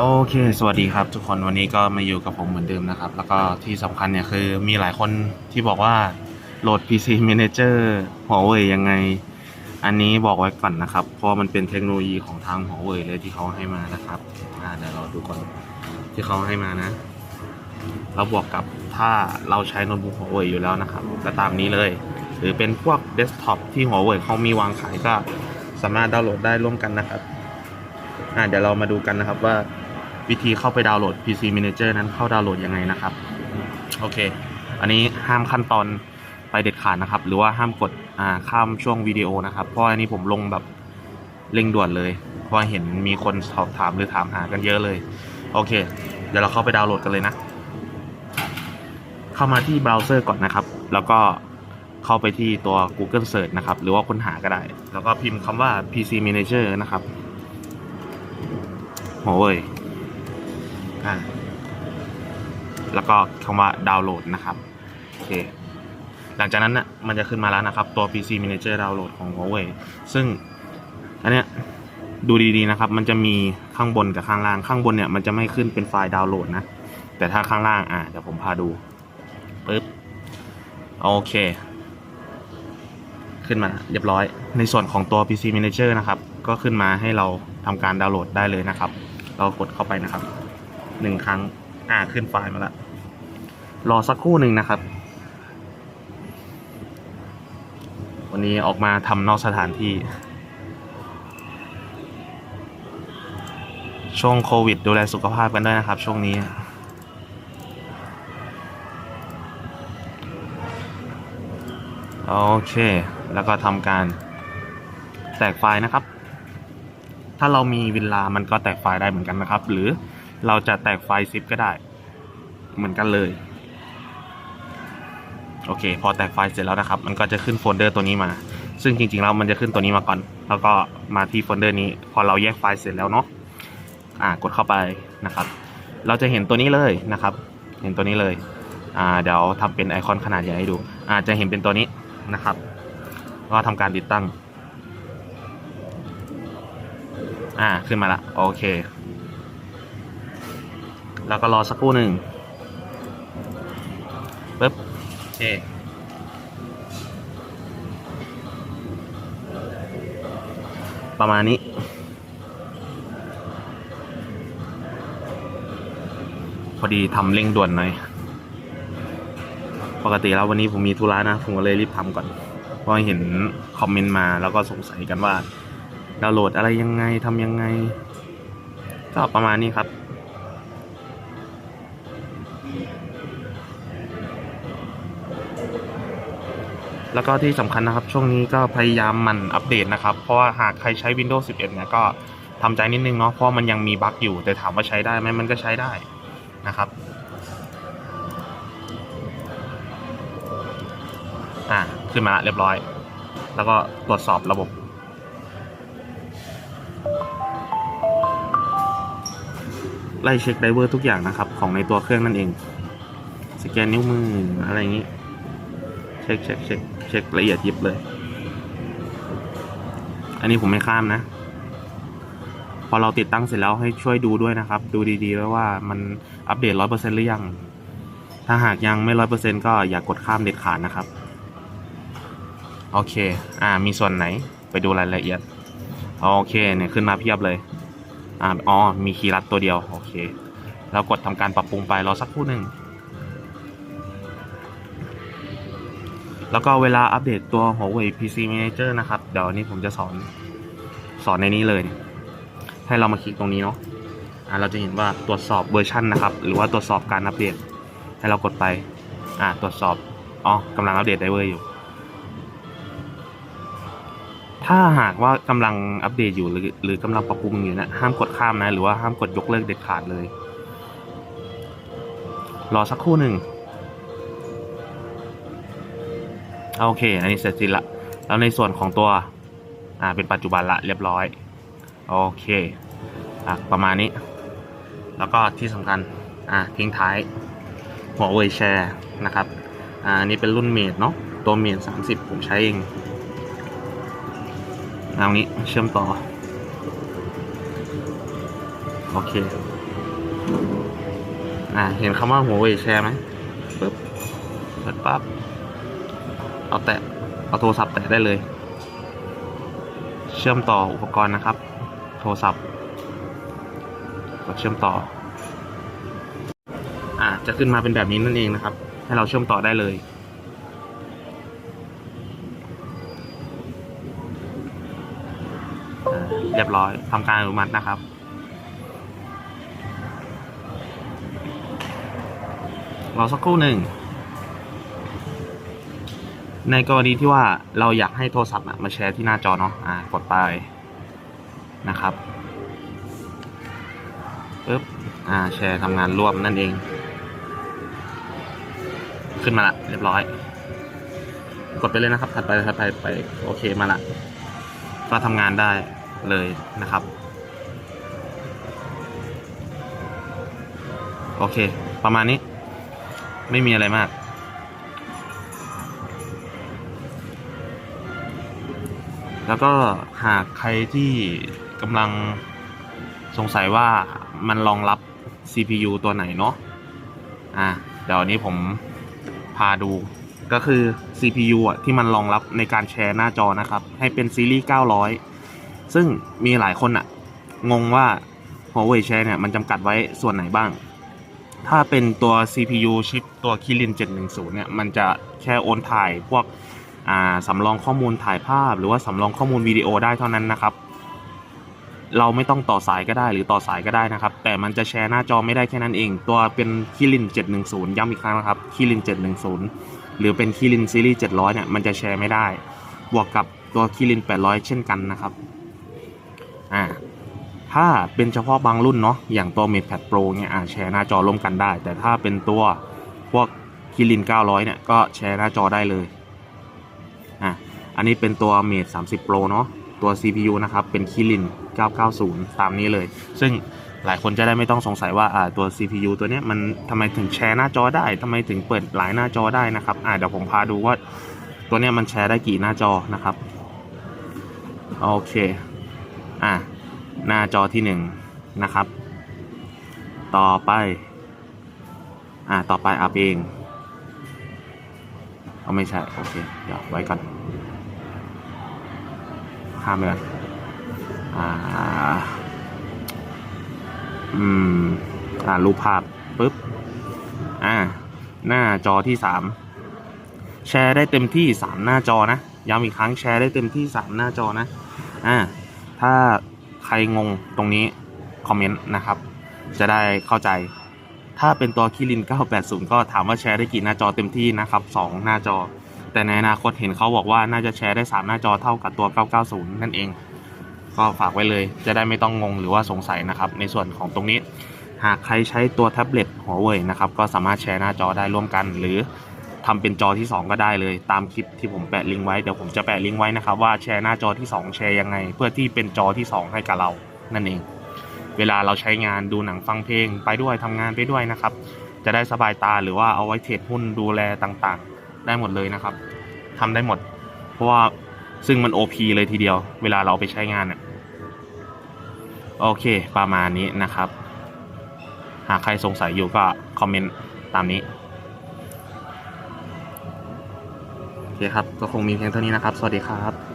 โอเค สวัสดีครับ ทุกคนวันนี้ก็มาอยู่กับผมเหมือนเดิมนะครับ แล้วก็ที่สำคัญเนี่ยคือมีหลายคนที่บอกว่าโหลด PC Manager Huawei ยังไง อันนี้บอกไว้ก่อนนะครับ เพราะมันเป็นเทคโนโลยีของทาง Huawei เลยที่เขาให้มานะครับอ่าเดี๋ยวเราดูก่อนที่เขาให้มานะแล้วบวกกับถ้าเราใช้โน้ตบุ๊ก Huawei อยู่แล้วนะครับก็ตามนี้เลย หรือเป็นพวกเดสก์ท็อปที่ Huawei เขามีวางขายก็สามารถดาวน์โหลดได้ร่วมกันนะครับอ่าเดี๋ยวเรามาดูกันนะครับว่า วิธีเข้าไปดาวน์โหลด PC Manager นั้นเข้าดาวน์โหลดยังไงนะครับ โอเค อันนี้ห้ามขั้นตอนไปเด็ดขาดนะครับ หรือว่าห้ามกดอ่าข้ามช่วงวิดีโอนะครับ เพราะอันนี้ผมลงแบบเร่งด่วนเลย เพราะเห็นมีคนสอบถามหรือถามหากันเยอะเลย โอเค เดี๋ยวเราเข้าไปดาวน์โหลดกันเลยนะ เข้ามาที่เบราว์เซอร์ก่อนนะครับ แล้วก็เข้าไปที่ตัว Google Search นะครับ หรือว่าค้นหาก็ได้ แล้วก็พิมพ์คำว่า PC Manager นะครับหัวเว่ย อ่าแล้วก็คำว่าดาวน์โหลดนะครับโอเคหลังจากนั้นนะ่ะมันจะขึ้นมาแล้วนะครับ ตัว PC Manager ดาวน์โหลดของ Huawei ซึ่งอันเนี้ยดูดีๆนะครับ มันจะมีข้างบนกับข้างล่างข้างบนเนี่ยมันจะไม่ขึ้นเป็นไฟล์ดาวน์โหลดนะ แต่ถ้าข้างล่างอ่าเดี๋ยวผมพาดูปึ๊บโอเค ขึ้นมาเรียบร้อย ในส่วนของตัว PC Manager นะครับ ก็ขึ้นมาให้เราทำการดาวน์โหลดได้เลยนะครับ เรากดเข้าไปนะครับ หนึ่งครั้ง อ่าขึ้นไฟล์มาแล้วรอสักครู่หนึ่งนะครับ วันนี้ออกมาทำนอกสถานที่ ช่วงโควิดดูแลสุขภาพกันด้วยนะครับ ช่วงนี้โอเค แล้วก็ทำการแตกไฟล์นะครับ ถ้าเรามีวินลามันก็แตกไฟล์ได้เหมือนกันนะครับ หรือ เราจะแตกไฟล์ซิปก็ได้ เหมือนกันเลย โอเค พอแตกไฟล์เสร็จแล้วนะครับ มันก็จะขึ้นโฟลเดอร์ตัวนี้มา ซึ่งจริงๆแล้วมันจะขึ้นตัวนี้มาก่อน แล้วก็มาที่โฟลเดอร์นี้ พอเราแยกไฟล์เสร็จแล้วเนาะอ่ากดเข้าไปนะครับ เราจะเห็นตัวนี้เลยนะครับ เห็นตัวนี้เลยอ่าเดี๋ยวทำเป็นไอคอนขนาดใหญ่ให้ดูอาจจะเห็นเป็นตัวนี้นะครับ ก็ทำการติดตั้ง อ่าขึ้นมาละโอเค แล้วก็รอสักครู่หนึ่งปึ๊บโอเคประมาณนี้ พอดีทำเร่งด่วนหน่อย ปกติแล้ววันนี้ผมมีธุระนะ ผมก็เลยรีบทำก่อน เพราะเห็นคอมเมนต์มาแล้วก็สงสัยกันว่าดาวน์โหลดอะไรยังไงทำยังไง ก็ประมาณนี้ครับ แล้วก็ที่สำคัญนะครับ ช่วงนี้ก็พยายามมันอัปเดตนะครับ เพราะว่าหากใครใช้ Windows 11 เนี่ยก็ทำใจนิดนึงเนาะเพราะมันยังมีบั๊กอยู่ แต่ถามว่าใช้ได้ไหมมันก็ใช้ได้นะครับอ่าขึ้นมาละเรียบร้อย แล้วก็ตรวจสอบระบบ ไล่เช็คไดเวอร์ทุกอย่างนะครับ ของในตัวเครื่องนั่นเอง สแกนนิ้วมืออะไรอย่างนี้ ช็คเช็คเช็คเช็คละเอียดยิบเลย อันนี้ผมไม่ข้ามนะ พอเราติดตั้งเสร็จแล้วให้ช่วยดูด้วยนะครับ ดูดีๆไว้ว่ามันอัปเดตร้อยเปอร์เซ็นหรือยัง ถ้าหากยังไม่ร้อยเปอร์เซ็นก็อย่ากกดข้ามเด็ดขาดนะครับ โอเค อ่า มีส่วนไหนไปดูรายละเอียด โอเค เนี่ยขึ้นมาเพียบเลย อ่า อ๋อ มีคีย์ลัดตัวเดียว โอเคแล้วกดทำการปรับปรุงไปรอสักครู่หนึ่ง แล้วก็เวลาอัปเดตตัว Huawei PC Manager นะครับ เดี๋ยวนนี้ผมจะสอนสอนในนี้เลย ให้เรามาคลิกตรงนี้เนาะอ่าเราจะเห็นว่าตรวจสอบเวอร์ชันนะครับ หรือว่าตรวจสอบการอัปเดต ให้เรากดไป อ่า ตรวจสอบ อ๋อกำลังอัปเดตไดเวอร์อยู่ ถ้าหากว่ากำลังอัปเดตอยู่หรือหรือกำลังปรับปรุงอยู่นะห้ามกดข้ามนะ หรือว่าห้ามกดยกเลิกเด็ดขาดเลย รอสักครู่หนึ่ง โอเค อันนี้เสร็จสิ้นละ แล้วในส่วนของตัว อ่า เป็นปัจจุบันละเรียบร้อย โอเคอะประมาณนี้ แล้วก็ที่สำคัญ อ่า ทิ้งท้าย หัวเว่ยแชร์นะครับ อ่านนี่เป็นรุ่นเมดเนาะ ตัวเมดสามสิบผมใช้เอง เอางี้เชื่อมต่อ โอเค อ่า เห็นคำว่าหัวเว่ยแชร์ไหมปึ๊บเปิดปั๊บ เอาแตะเอาโทรศัพท์แตะได้เลย เชื่อมต่ออุปกรณ์นะครับ โทรศัพท์กดเชื่อมต่ออ่าจะขึ้นมาเป็นแบบนี้นั่นเองนะครับ ให้เราเชื่อมต่อได้เลย เรียบร้อยทำการอนุมัตินะครับรอสักครู่หนึ่ง ในกรณีที่ว่าเราอยากให้โทรศัพท์มาแชร์ที่หน้าจอเนาะอ่ากดไปนะครับปึ๊บอ่าแชร์ทำงานร่วมนั่นเอง ขึ้นมาละเรียบร้อย กดไปเลยนะครับ ถัดไปถัดไปไปโอเคมาละก็ทำงานได้เลยนะครับ โอเค ประมาณนี้ ไม่มีอะไรมาก แล้วก็หากใครที่กำลังสงสัยว่ามันรองรับ CPU ตัวไหนเนาะอะเดี๋ยวนี้ผมพาดูก็คือ CPU อะที่มันรองรับในการแชร์หน้าจอนะครับ ให้เป็นซีรีส์ 900 ซึ่งมีหลายคนอะ งงว่า Huawei Share เนี่ยมันจำกัดไว้ส่วนไหนบ้าง ถ้าเป็นตัว CPU ชิปตัว Kirin 710 เนี่ย มันจะแค่โอนถ่ายพวก สำรองข้อมูลถ่ายภาพ หรือว่าสำรองข้อมูลวิดีโอได้เท่านั้นนะครับ เราไม่ต้องต่อสายก็ได้หรือต่อสายก็ได้นะครับ แต่มันจะแชร์หน้าจอไม่ได้แค่นั้นเอง ตัวเป็นคิริน 710 ย้ำอีกครั้งนะครับคิริน 710 หรือเป็นคิรินซีรีส์700เนี่ยมันจะแชร์ไม่ได้ บวกกับตัวคิริน 800 เช่นกันนะครับอ่าถ้าเป็นเฉพาะบางรุ่นเนาะอย่างตัว MatePad Pro เนี่ยอ่าแชร์หน้าจอร่วมกันได้ แต่ถ้าเป็นตัวพวกคิริน 900 เนี่ย ก็แชร์หน้าจอได้เลย อันนี้เป็นตัว Mate 30 Pro เนาะตัว CPU นะครับ เป็น Kirin 990 ตามนี้เลย ซึ่งหลายคนจะได้ไม่ต้องสงสัยว่าอ่าตัว CPU ตัวนี้มันทำไมถึงแชร์หน้าจอได้ทำไมถึงเปิดหลายหน้าจอได้นะครับอ่าเดี๋ยวผมพาดูว่าตัวนี้มันแชร์ได้กี่หน้าจอนะครับ โอเค อะ หน้าจอที่หนึ่งนะครับ ต่อไป อ่าต่อไปอัพเอง เอาไม่ใช่ โอเค เดี๋ยวไว้ก่อน ข้ามไปก่อนอ่า อืม อ่ารูปภาพปุ๊บ อ่า หน้าจอที่สามแชร์ได้เต็มที่สามหน้าจอนะย้ำอีกครั้งแชร์ได้เต็มที่สามหน้าจอนะ อ่า ถ้าใครงงตรงนี้ คอมเมนต์นะครับ จะได้เข้าใจ ถ้าเป็นตัวคิริน 980 ก็ถามว่าแชร์ได้กี่หน้าจอเต็มที่นะครับ 2 หน้าจอ แต่ในอนาคตเห็นเขาบอกว่าน่าจะแชร์ได้ 3 หน้าจอเท่ากับตัว 990 นั่นเอง ก็ฝากไว้เลย จะได้ไม่ต้องงงหรือว่าสงสัยนะครับ ในส่วนของตรงนี้ หากใครใช้ตัวแท็บเล็ตหัวเว่ยนะครับ ก็สามารถแชร์หน้าจอได้ร่วมกัน หรือทำเป็นจอที่ 2 ก็ได้เลย ตามคลิปที่ผมแปะลิงก์ไว้ เดี๋ยวผมจะแปะลิงก์ไว้นะครับว่าแชร์หน้าจอที่ 2 แชร์ยังไง เพื่อที่เป็นจอที่ 2 ให้กับเรา นั่นเอง เวลาเราใช้งานดูหนังฟังเพลงไปด้วยทำงานไปด้วยนะครับ จะได้สบายตาหรือว่าเอาไว้เทรดหุ้นดูแลต่างๆ ได้หมดเลยนะครับ ทำได้หมด เพราะว่าซึ่งมัน OP เลยทีเดียว เวลาเราไปใช้งานเนี่ยโอเค ประมาณนี้นะครับ หากใครสงสัยอยู่ก็คอมเมนต์ตามนี้ โอเคครับ ก็คงมีเพียงเท่านี้นะครับ สวัสดีครับ